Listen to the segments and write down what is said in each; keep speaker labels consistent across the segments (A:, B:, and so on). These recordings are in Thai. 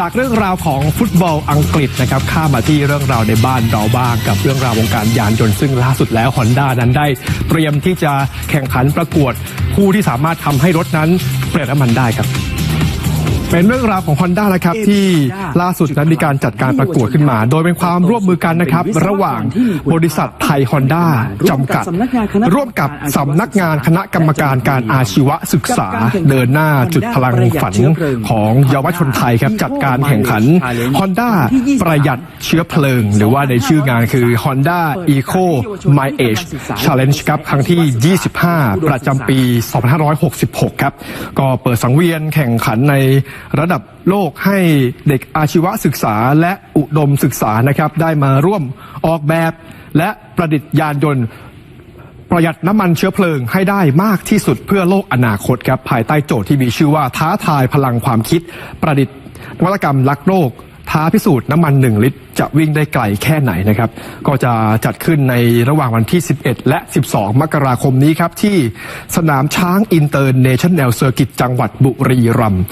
A: จากเรื่องราวของฟุตบอลอังกฤษนะครับข้ามาที่เรื่องราวในบ้านเราบ้างกับเรื่องราววงการยานยนต์ซึ่งล่าสุดแล้วฮอนด้านั้นได้เตรียมที่จะแข่งขันประกวดผู้ที่สามารถทำให้รถนั้นประหยัดน้ำมันได้ครับ เป็นเรื่องราวของ Honda นะครับที่ล่าสุดนั้นมีการจัดการประกวดขึ้นมา โดยเป็นความร่วมมือกันนะครับ ระหว่างบริษัทไทย Honda จำกัด ร่วมกับสำนักงานคณะกรรมการการอาชีวศึกษา เดินหน้าจุดพลังฝันของเยาวชนไทยครับ จัดการแข่งขัน Honda ประหยัดเชื้อเพลิง หรือว่าในชื่องานคือ Honda Eco My Age Challenge ครับครั้งที่ 25 ประจำปี 2566 ครับ ก็เปิดสังเวียนแข่งขันในระดับโลกให้เด็กอาชีวศึกษาและอุดมศึกษานะครับ ได้มาร่วมออกแบบ และประดิษฐ์ยานยนต์ประหยัดน้ำมันเชื้อเพลิงให้ได้มากที่สุดเพื่อโลกอนาคตครับภายใต้โจทย์ที่มีชื่อว่าท้าทายพลังความคิด ประดิษฐ์นวัตกรรมรักโลก ท้าพิสูจน์น้ำมัน 1 ลิตร จะวิ่งได้ไกลแค่ไหนนะครับ ก็จะจัดขึ้นในระหว่างวันที่ 11 และ 12 มกราคมนี้ครับ ที่สนามช้างอินเตอร์เนชั่นแนลเซอร์กิตจังหวัดบุรีรัมย์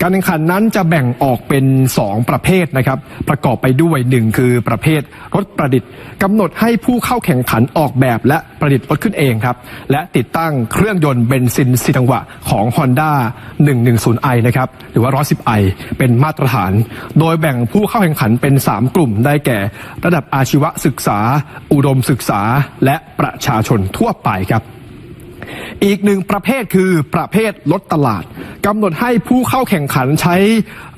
A: การแข่งขันนั้นจะแบ่งออกเป็น 2 ประเภทนะครับ ประกอบไปด้วย 1 คือประเภทรถประดิษฐ์กำหนดให้ผู้เข้าแข่งขันออกแบบและประดิษฐ์รถขึ้นเองครับ และติดตั้งเครื่องยนต์เบนซินสีจังหวะของ Honda 110i นะครับหรือว่า 110i เป็นมาตรฐาน โดยแบ่งผู้เข้าแข่งขันเป็น 3 กลุ่มได้แก่ ระดับอาชีวศึกษา อุดมศึกษา และประชาชนทั่วไปครับ อีกหนึ่งประเภทคือประเภทลดตลาด กำหนดให้ผู้เข้าแข่งขันใช้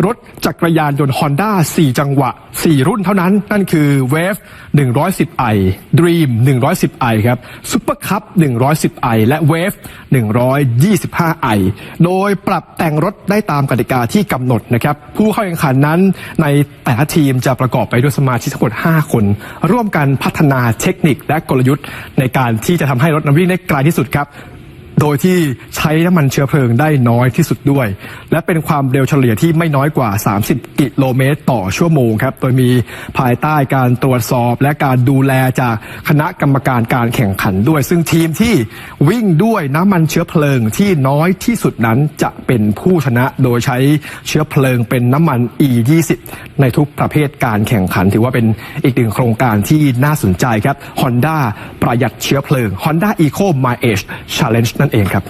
A: รถจักรยานยนต์ Honda 4 จังหวะ 4 รุ่นเท่านั้น นั่นคือ Wave 110i Dream 110i ครับ Super Cup 110i และ Wave 125i โดยปรับแต่งรถได้ตามกติกาที่กำหนดนะครับ ผู้เข้าแข่งขันนั้นในแต่ละทีมจะประกอบไปด้วยสมาชิกทั้งหมด 5 คน ร่วมกันพัฒนาเทคนิคและกลยุทธ์ในการที่จะทำให้รถนั้นวิ่งได้ไกลที่สุดครับ โดยที่ใช้น้ำมันเชื้อเพลิงได้น้อยที่สุดด้วย และเป็นความเร็วเฉลี่ยที่ไม่น้อยกว่า 30 กิโลเมตรต่อชั่วโมงครับ โดยมีภายใต้การตรวจสอบและการดูแลจากคณะกรรมการการแข่งขันด้วย ซึ่งทีมที่วิ่งด้วยน้ำมันเชื้อเพลิงที่น้อยที่สุดนั้นจะเป็นผู้ชนะโดยใช้เชื้อเพลิงเป็นน้ำมัน E20 ในทุกประเภทการแข่งขัน ถือว่าเป็นอีกหนึ่งโครงการที่น่าสนใจครับ Honda ประหยัดเชื้อเพลิง Honda Eco My Age Challenge นั่นเองครับ